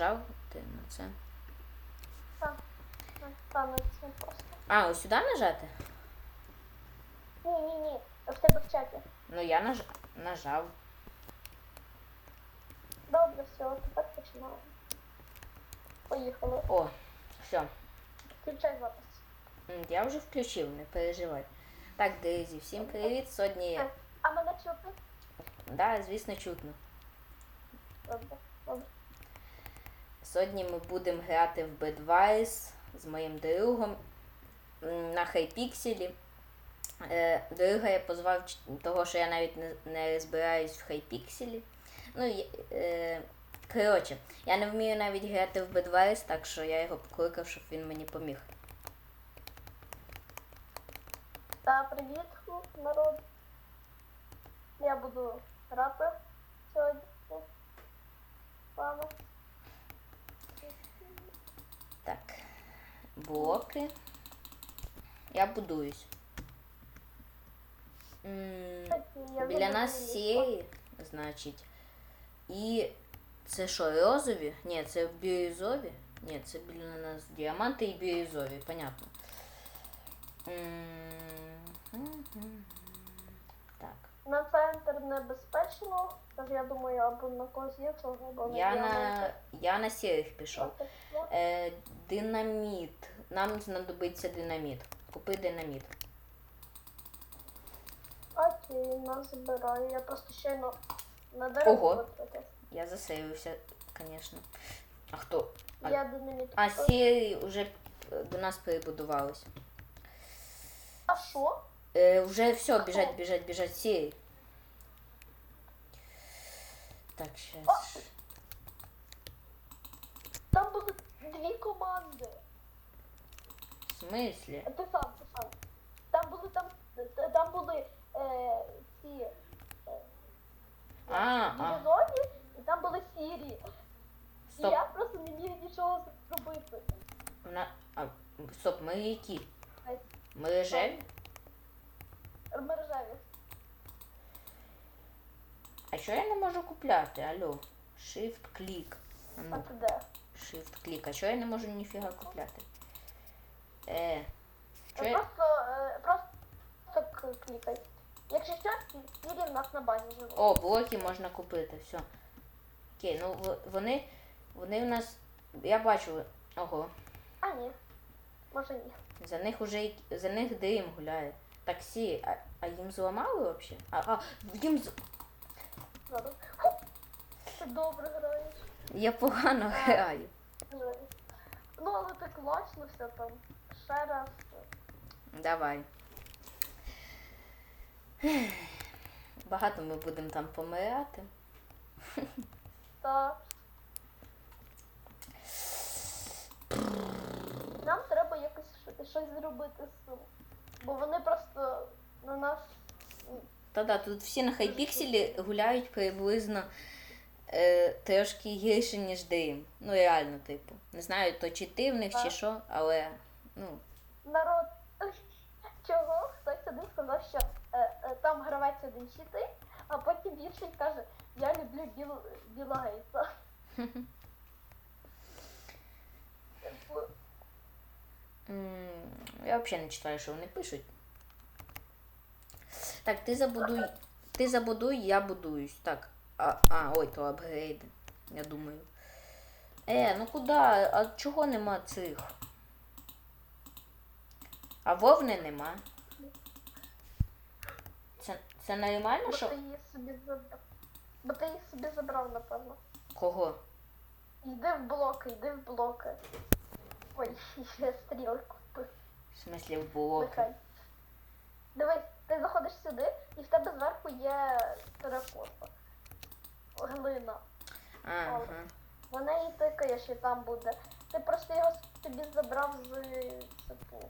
нажав ти на це. А, ось сюди нажати? Ні, ні, ні. В тебе в чаті. Ну я наж... нажав. Добре, все, тепер починаємо. Поїхали. О, все. Включай запис. Я вже включив, не переживай. Так, Дезі, всім привіт. Сьогодні, Е, А мене чути? да, звісно, чутно. Добре, добре. Сьогодні ми будемо грати в Bedwars з моїм другом на хайпікселі. Е, друга я позвав того, що я навіть не, розбираюсь в хайпікселі. Ну, е, коротше, я не вмію навіть грати в Bedwars, так що я його покликав, щоб він мені поміг. Та привіт, народ. Я буду грати сьогодні. з. Так, блоки. Я будуюсь. М, Я Біля буду нас привіт. сієї, значить. І це що, розові? Ні, це бірюзові. Ні, це біля нас діаманти і бірюзові, понятно. М, Так. На центр небезпечно, тож я думаю, або на когось іншого, або на Я на, я на сірих пішов. Е, динаміт. Нам знадобиться динаміт. Купи динаміт. Окей, нас збираю. Я просто щойно на дереві Ого. витрати. Я засейвився, звісно. А хто? А, Я динаміт. а сірі вже до нас перебудувались. А що? Е, вже все, біжать, біжать, біжать сірі. Так, щас. Там були дві команди. В смислі? А Ти сам, ти сам. Там були там, там були е, ці е, А, а, дивізоні, і там були сірі. І стоп. я просто не міг нічого зробити. Вона... А, стоп, ми які? Ми рожеві? Мережеві. А що я не можу купляти? Алло. Shift клік. А А ну, ти де? Shift клік. А що я не можу ніфіга купляти? Е. Що я... Просто, е, просто к- клікай. Якщо що, сірі в нас на базі живуть. О, блоки можна купити, все. Окей, ну в- вони. Вони в нас. Я бачу. Ого. А ні. Може ні. За них уже й- за них дим гуляє. Таксі, а, а їм зламали взагалі? А, а, їм з... Ху! Ти добре граєш. Я погано граю. Ну, але ти клачнувся там. Ще раз. Давай. Багато ми будемо там помирати. Та. Нам треба якось щось зробити з цим. Бо вони просто на нас. Та-да, тут всі на хайпікселі гуляють приблизно е, трошки гірше, ніж дим. Ну, реально, типу. Не знаю, то чи ти в них, чи що, але ну. Народ. Чого? Хтось один сказав, що е, е, там гравець один щити, а потім інший каже, я люблю біл, Біла Гейтса. Типу, М, Я взагалі не читаю, що вони пишуть. Так, ти забудуй. Ти забудуй, я будуюсь. Так. А, а ой, то апгрейди. Я думаю. Е, ну куди? А чого нема цих? А вовни нема. Це, це нормально, Бо що. ти її собі забрав. Бо ти їх собі забрав, напевно. Кого? Йди в блоки, йди в блоки. Ой, ще стріли купив. В смислі в блоки. Нехай. Дивись, ти заходиш сюди, і в тебе зверху є теракота. Глина. Ага. На неї тикаєш і там буде. Ти просто його собі забрав з, типу,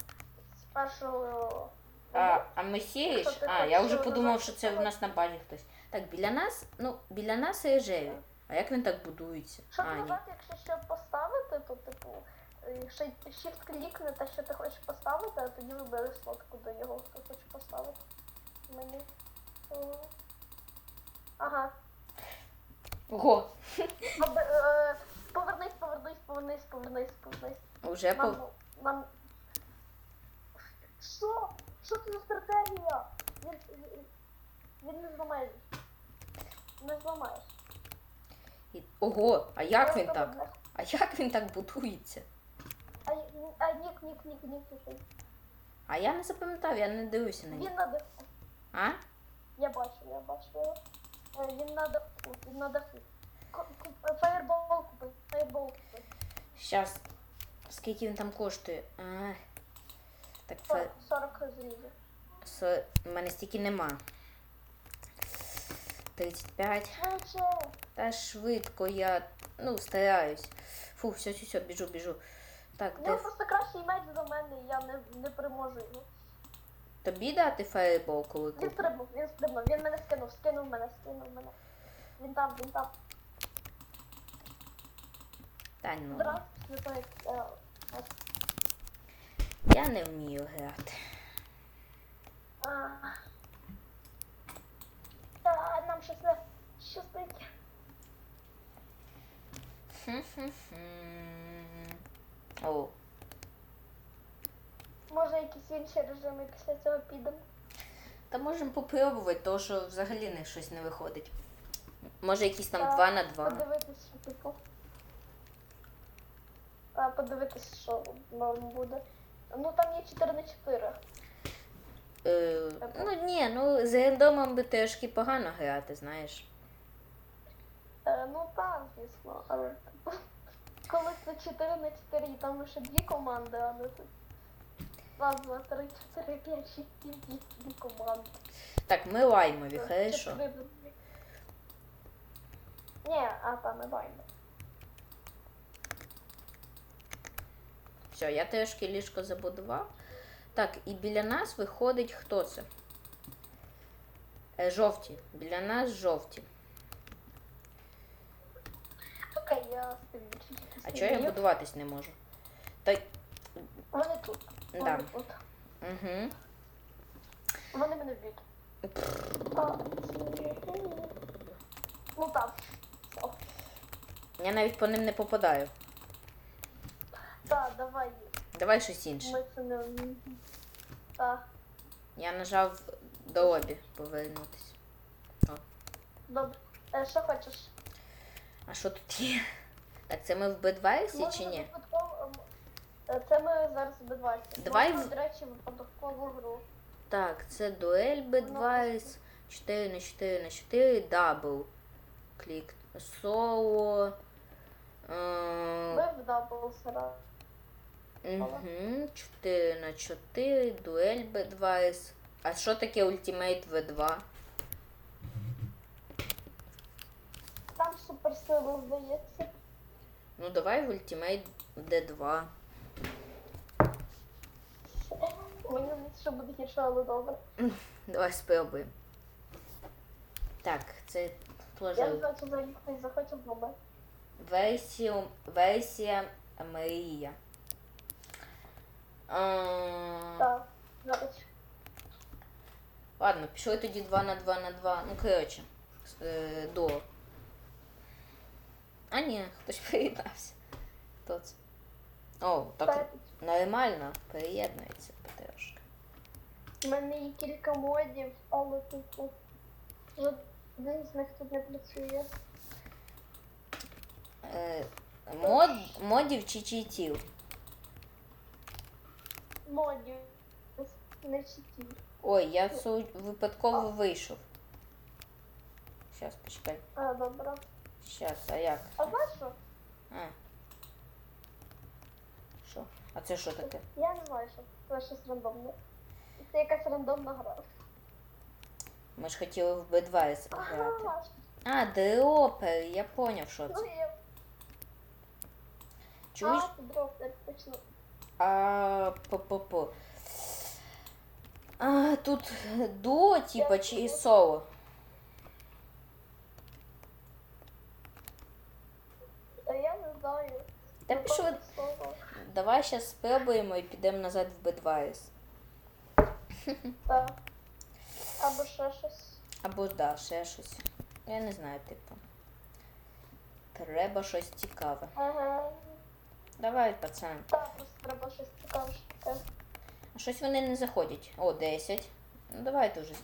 з першого. А, а ми сієш? Що ти А, хочеш, я вже щоб подумав, що це в нас на базі хтось. Так, біля нас, ну, біля нас рожеві. А як він так будується? Щоб А, ні. назад, якщо що поставити, то типу, е, shift клікне те, що ти хочеш поставити, а тоді вибереш слот, куди його ти хочеш поставити. Мені. Ага. Ого. Аби, е, повернись, вже по. Нам, нам... Що? Що це за стратегія? Він, він, він не зламає. Не зламаєш. І- Ого, а як він так? А як він так будується? А, а нік, нік, нік, нік. А я не запам'ятав, я не дивився на нього. Він на даху. А? Я бачу, я бачу його. Е, Він на даху, він на даху. Ку- ку- Фаєрбол купи, фаєрбол купи. Щас. Скільки він там коштує? А, так, фе... 40, 40 зрізів. С... У мене стільки нема. 35. Швидше. Та швидко я ну, стараюсь. Фу, все, все, все, біжу, біжу. Так, В де просто кращий меч за мене, я не, не переможу його. тобі дати фаєрбол, коли Він стрибнув, він стрибнув, він мене скинув, скинув мене, скинув мене. Він там, він там. Та ну. Е, е, Я не вмію грати. а. Та, нам щось не щастить. Хм-хм-хм. О, Може якісь інші режими після цього підемо. та можемо попробувати, тому що взагалі не щось не виходить. Може якісь там 2 на 2. Подивитись, що типу. А, подивитись, що нам буде. Ну там є 4 на 4. Е, ну ні, ну з рандомом би трошки погано грати, знаєш. Е, ну так, звісно, але коли це 4 на 4 і там лише дві команди, а не тут. Раз, два, три, чотири, п'ять, шість, сім, вісім дві команди. Так, ми лаймові, хорошо. чотири на дві. Ні, а там не баймо. Все, я трошки ліжко забудував. Так, і біля нас виходить хто це? Е, жовті. Біля нас жовті. Окей, я стою. А чого я будуватись не можу? Та. Вони тут. Да. Вони тут. Угу. Вони мене б'ють. Ну так. О, Я навіть по ним не попадаю. Так, давай. Давай щось інше. Ми це не. Так, Я нажав до обі повернутися. добре. Е, Що хочеш? А що тут є? Так, це ми в Бедвайсі чи Можна ні? випадково, е, Це ми зараз б Давай Можна, в- до речі, випадкову гру. Так, це дуель Бедвайс. 4 на 4 на 4, дабл. Клік. Соло. Ми в дабл сера. Угу, 4 на 4, дуель Бедвайс. А що таке ультимейт В2? Там суперсила, здається. Ну давай в ультимейт Д2. Мені здається, що буде гірше, але добре. Давай спробуємо. Так, це Я не теж знаю, чи взагалі хтось захоче в версія, Марія. Так, зараз. Ладно, пішли тоді 2 на 2 на 2. Ну, коротше, е, до. А ні, хтось приєднався. Хто це? О, так Так, нормально, приєднується потрошки. У мене є кілька модів, але типу. Жоден з них тут не працює. Е, мод, модів чи читів? Модів. Не читі. Ой, я су- випадково вийшов. Щас, почекай. А, добре. Щас, а як? А що? А. Що? А це що таке? Я не знаю, що це щось рандомне. Це якась рандомна гра. Ми ж хотіли в B2 грати. Ага, А, дропер, я поняв, що ну це. Чуєш? А, дроптер, точно. А, по-по-по. А, тут дуо, типа, чи соло? А я не знаю. Та пішли. Давай зараз спробуємо і підемо назад в B2. Так. Або ще щось. Або да, ще щось. Я не знаю, типу. Треба щось цікаве. Ага. Давай пацан. Так, просто треба щось цікаве. А щось вони не заходять. О, 10. Ну давайте вже.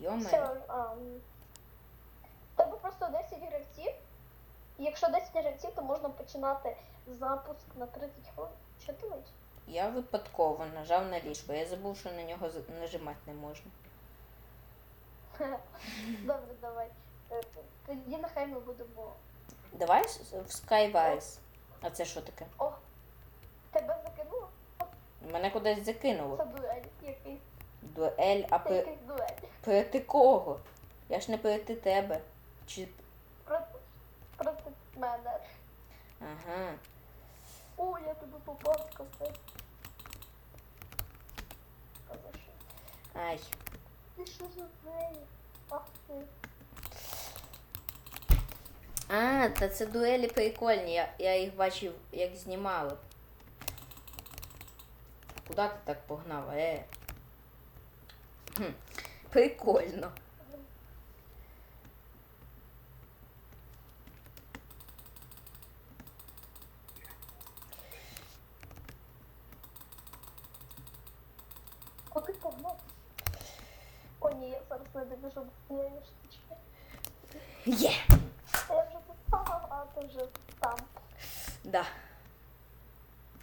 Йоме. Все, а, м. Тебе просто 10 гравців. Якщо 10 гравців, то можна починати запуск на 30 хвилин. Що ти робиш? Я випадково нажав на ліжко. Я забув, що на нього нажимати не можна. Добре, давай. Е, Тоді нехай ми будемо. Давай в Skywise. А це що таке? О, тебе закинуло? Мене кудись закинуло. Це дуель. Якийсь, Дуель, а це якийсь дуель. проти кого? Я ж не проти тебе. Чи. Проти, мене. Ага. О, я тебе попав. А? Ай. Ти що за двері? Ах ти. А, та це дуелі прикольні. Я, я їх бачив, як знімали. Куди ти так погнав? Е. Хм. Прикольно. Куди погнав? О, ні, я зараз не добіжу до цієї штучки. Є! А Я вже тут, ага, а ти вже там. Да.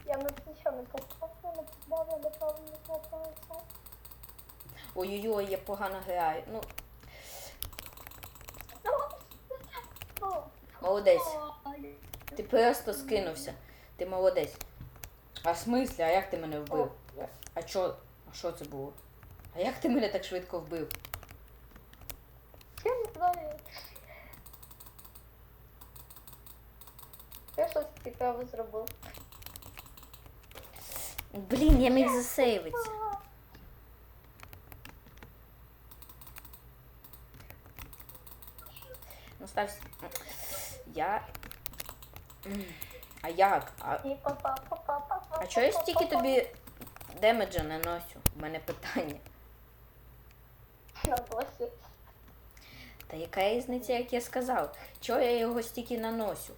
Я на це що не попав, я не попав, я неправильно попався. Ой-ой-ой, я погано граю. Ну, Ну, молодець. Ти просто скинувся. Ти молодець. А в смислі, а як ти мене вбив? А чо? А що це було? А як ти мене так швидко вбив? Я не знаю. Я щось цікаве зробив. Блін, я міг засейвитися. Стався. Я. А як? А, І а чого я стільки тобі демеджа наношу? У мене питання. На досі. Та яка різниця, як я сказав? Чого я його стільки наносю?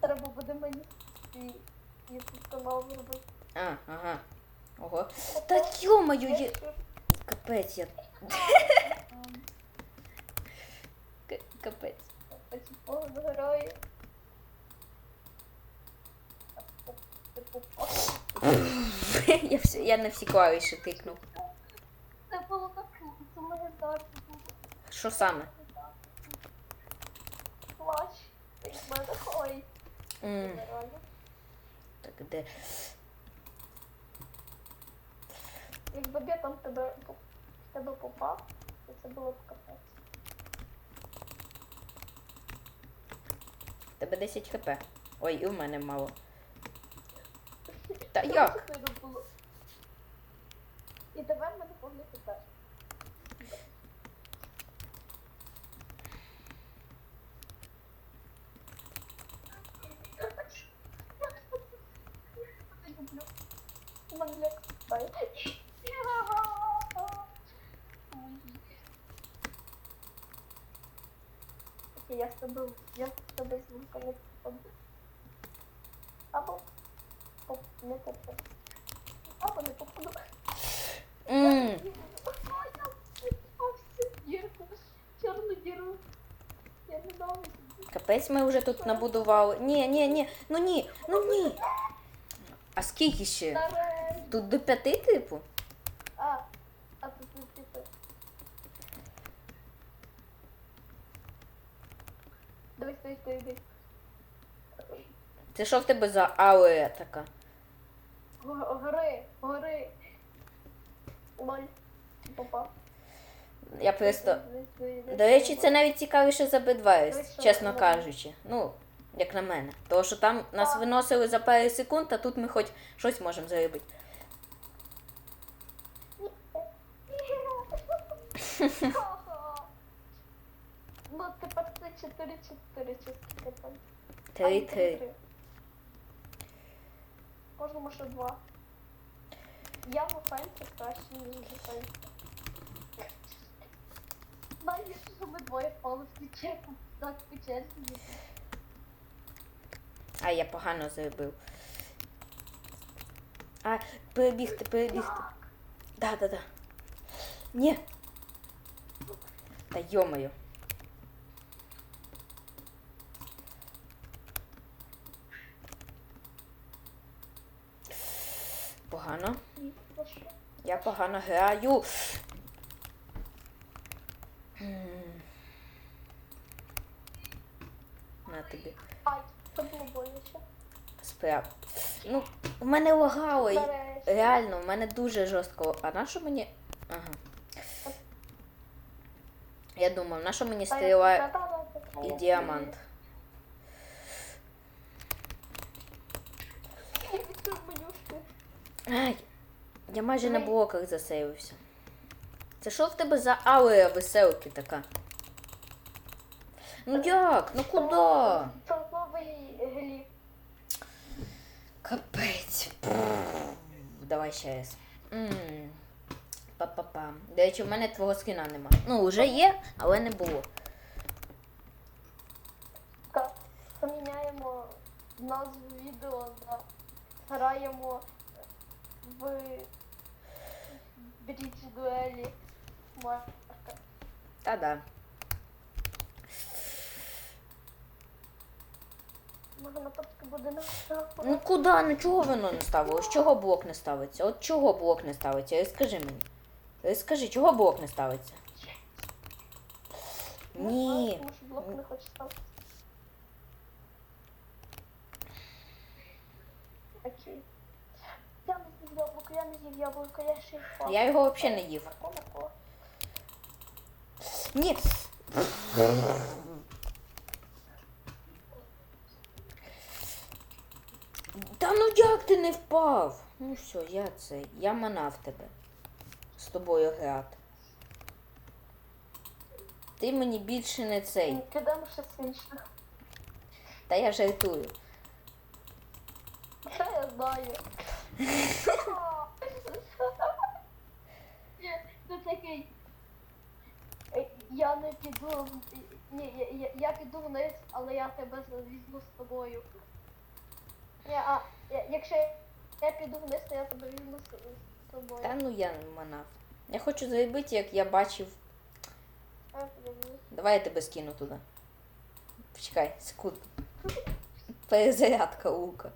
Треба буде мені YouTube канал зробити. А, ага. Ого. Та Я є. Капець, я. Капець. Я, все, я на всі клавіші тикнув. Це було так це легендарно було. Що саме? Плач. Ой. Так, де? Якби я там тебе, в тебе попав, то це було б капець. Тебе 10 хп. Ой, і в мене мало. Та як? І тепер мене погляд теж. Мене лякає. Я з тебе звука не попаду. Або поп, не попаду. Або не попаду. Капець ми вже тут набудували. Ні, ні, ні. Ну ні, ну ні. А скільки ще? Тут до п'яти, типу? А, а тут не типу. Дивись. Це що в тебе за ауе така? Гори, гори. Лоль. Попав. Я просто. До речі, це навіть цікавіше за Дивись, B2, чесно кажучи. Ну, як на мене. Тому що там нас виносили за пару секунд, а тут ми хоч щось можемо зробити. Ну, тепер це 4-4 частки там. Три-три. Кожному ще два. Я в офенсі краще, ніж в дефенсі. Знаєш, що ми двоє впали в печерку. Так, в печерці. А, я погано зробив. А, перебігти, перебігти. Да, да, да. Ні. Та йомою. Погано. Погано граю. На тобі. Це було боляче. Справ. Ну, в мене лагало. і- Реально, в мене дуже жорстко. А на що мені. Ага. Я думав, на що мені стріла і діамант? Ай, я майже на Ой. блоках засейвився. Це що в тебе за аура веселки така? Ну як? Ну куди? Це новий гліф. Капець. Давай ще раз. Па-па-па. До речі, в мене твого скіна нема. Ну, вже є, але не було. Поміняємо назву відео на граємо в брідж дуелі Марка. Та-да. Може на буде на Ну куди? Ну чого воно не ставилось? Чого блок не ставиться? От чого блок не ставиться? Розкажи мені. Розкажи, чого блок не ставиться? Ні. Блок не хоче ставити. Окей. Я не з'їв яблуко, я ще й. Я його взагалі не їв. Ні. Та ну як ти не впав? Ну все, я це. Я манав тебе. З тобою грати. Ти мені більше не цей. Підемо ще смішно. Та я жартую. Що я знаю? Ні, Це такий. е, Я не піду. в- Ні, я, я, я піду вниз, але я тебе візьму з тобою. Ні, а я- якщо я піду вниз, то я тебе візьму з, з тобою. Та ну я манав. Я хочу зробити, як я бачив. Давай я тебе скину туди. Почекай, секунду. Перезарядка лука.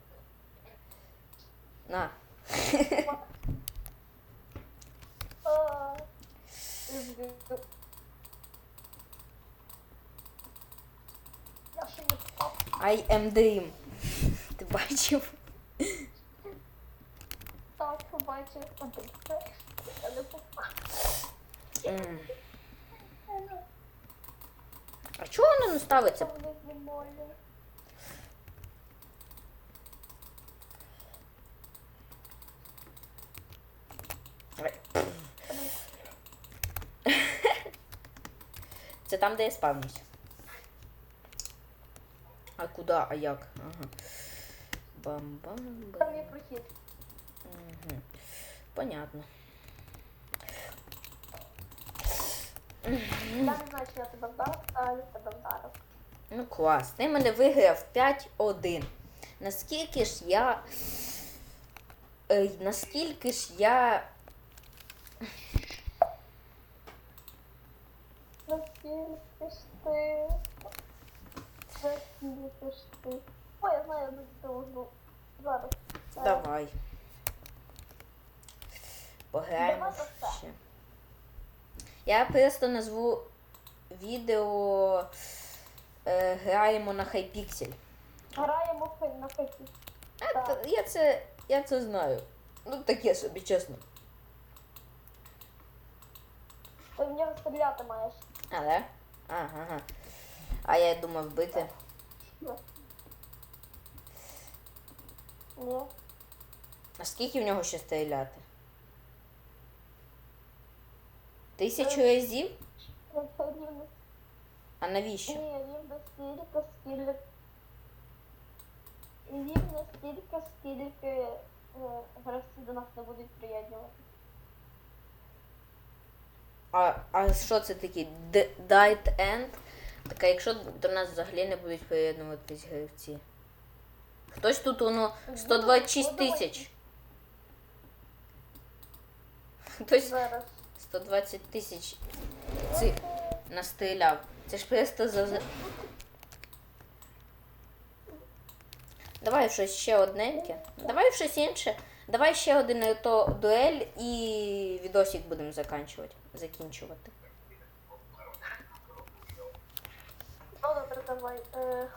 На. А, люблю. Я ще не впав. I am dream. Ти бачив? Так, побачив. А? Я не попав. М. А чого воно не ставиться? Це не знімаю. Ай. Це там, де я спавнюсь. А куди? А як? Ага. Бам-бам-бам. Там є прохід. Угу. Понятно. Я не знаю, чи я тебе вдарив, а я тебе вдарив. Ну клас. Ти мене виграв 5-1. Наскільки ж я. Е, наскільки ж я. Наскільки ж ти? Наскільки ж? О, я знаю цього Зараз. Е, Давай. Пограємо ще. Я просто назву відео е, Граємо на хайпіксель. Граємо на. А, Так. я це. Я це знаю. Ну таке собі, чесно. Ти в нього стріляти маєш. Але? Ага. А я думав бити. Ні. А скільки в нього ще стріляти? Тисячу Е. разів? А навіщо? Ні, рівно стільки, скільки. Рівно стільки, скільки е, гравці до нас не будуть приєднувати. А, а що це таке? Д- Died End? Так, а якщо до нас взагалі не будуть приєднуватись гравці? Хтось тут воно 126 тисяч. Хтось 120 тисяч цих настріляв. Це ж просто за- Давай щось ще одненьке. Давай щось інше. Давай ще один е, то дуель і відосик будемо закінчувати. закінчувати. Ну добре, давай. Е,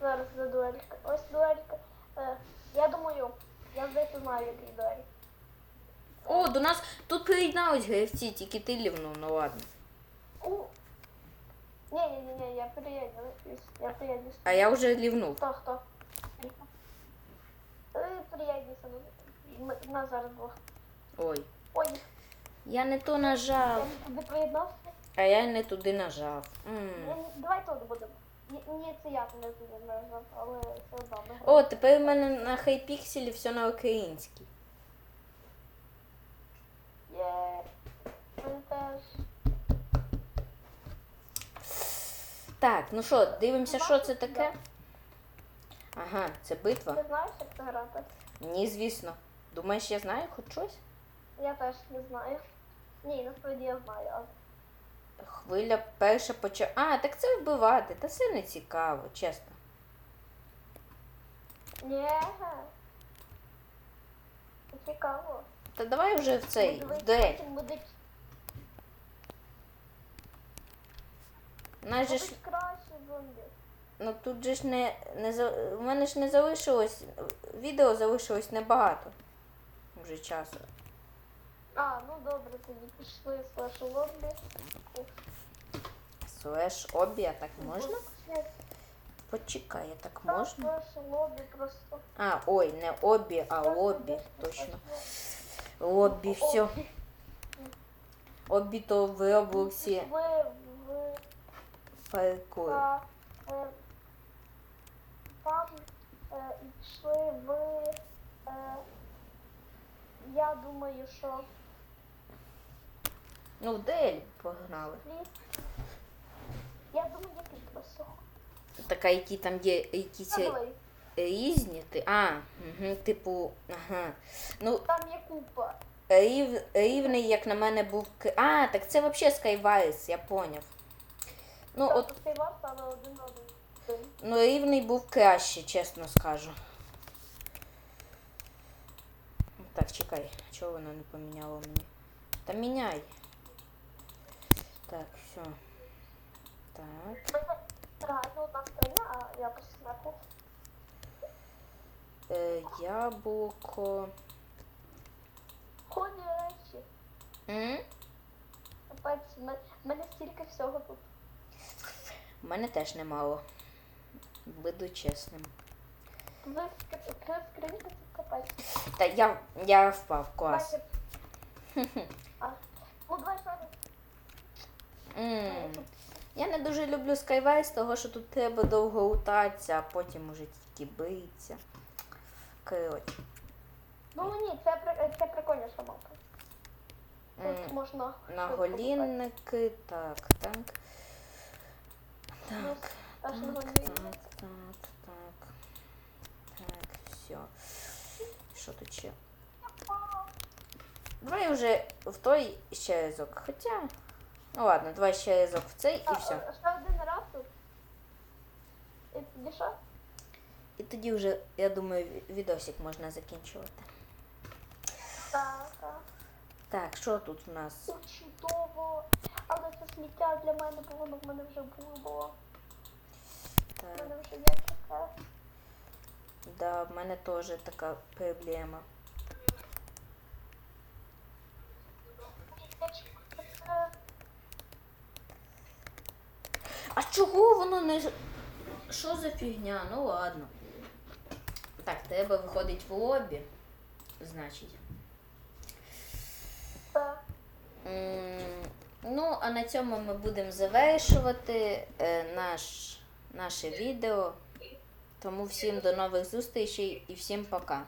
зараз за дуелька. Ось дуелька. Е, я думаю, я здається знаю, який дуель. О, до нас тут приєднались гравці, тільки ти лівнув, ну ладно. У. Ні, ні, ні, ні, я приєднуюсь. Я приєднуюсь. А я вже лівнув. Хто, хто? Е, приєднуйся. ну, Нас зараз двох. Ой. Ой, Я не то я нажав, не туди приєднався. а я не туди нажав. М. Давай тут будемо. Ні, ні, це я не туди нажав, але все одно. ми О, тепер у мене на хайпікселі все на українській. Є. Він теж. Так, ну що, дивимося, що це таке? Ага, це битва. Ти знаєш, як це грати? Ні, звісно. Думаєш, я знаю хоч щось? Я теж не знаю. Ні, насправді я знаю, але Хвиля перша почала. А, так це вбивати. Та це не цікаво, чесно. Ні. Цікаво. Та давай вже в цей, в дуель. Будуть, Нас же ж, кращі зомбі. ну тут же ж не, не за... У мене ж не залишилось. Відео залишилось небагато. Вже часу. А, ну добре, тоді пішли вашого лобі. Слеш обі, а так можна? Почекай, а так можна? Ваше лобі просто. А, ой, не обі, а лобі. Точно. Лобі, все. Обі. То в Пішли паркур. там е, і пішли в. Я думаю, що Ну, в Дель погнали. ліс. Я думаю, я підписав. Така, які там є якісь Давай. різні. Ти... А, угу, типу, ага. Ну, Там є купа. рів... рівний, як на мене, був. к- А, так це взагалі Skywise, я поняв. Ну, от, Тобто цей але один на один. ну, рівний був краще, чесно скажу. Так, чекай, чого воно не поміняло мені? Та міняй. Так, все. Так. Е, яблуко. Ході речі. М? Капець, в мене стільки всього тут. У мене теж немало. Буду чесним. Ви скринька це капець. Та я, я впав, клас. Ну. М. Я не дуже люблю Skywise, того що тут треба довго лутатися, а потім уже тільки битися. Коротше. Ну ні, це, це прикольніша мапа. М, Тут можна. На голінники, так, так. Ну, Так, так, так, так. Так, все. Що тут ще? Давай вже в той ще разок. Хоча. Ну ладно, давай ще разок в цей і все. Ще один раз тут. І тоді що? І тоді вже, я думаю, ві- відосик можна закінчувати. Так, так. Так, що тут у нас? О, Чудово. Але це сміття для мене, бо воно в мене вже було. В мене вже є таке. Да, в мене теж така проблема. А чого воно не. Що за фігня? Ну ладно. Так, треба виходить в лобі. Значить. Ну, а на цьому ми будемо завершувати е, наш, наше відео. Тому всім до нових зустрічей і всім пока.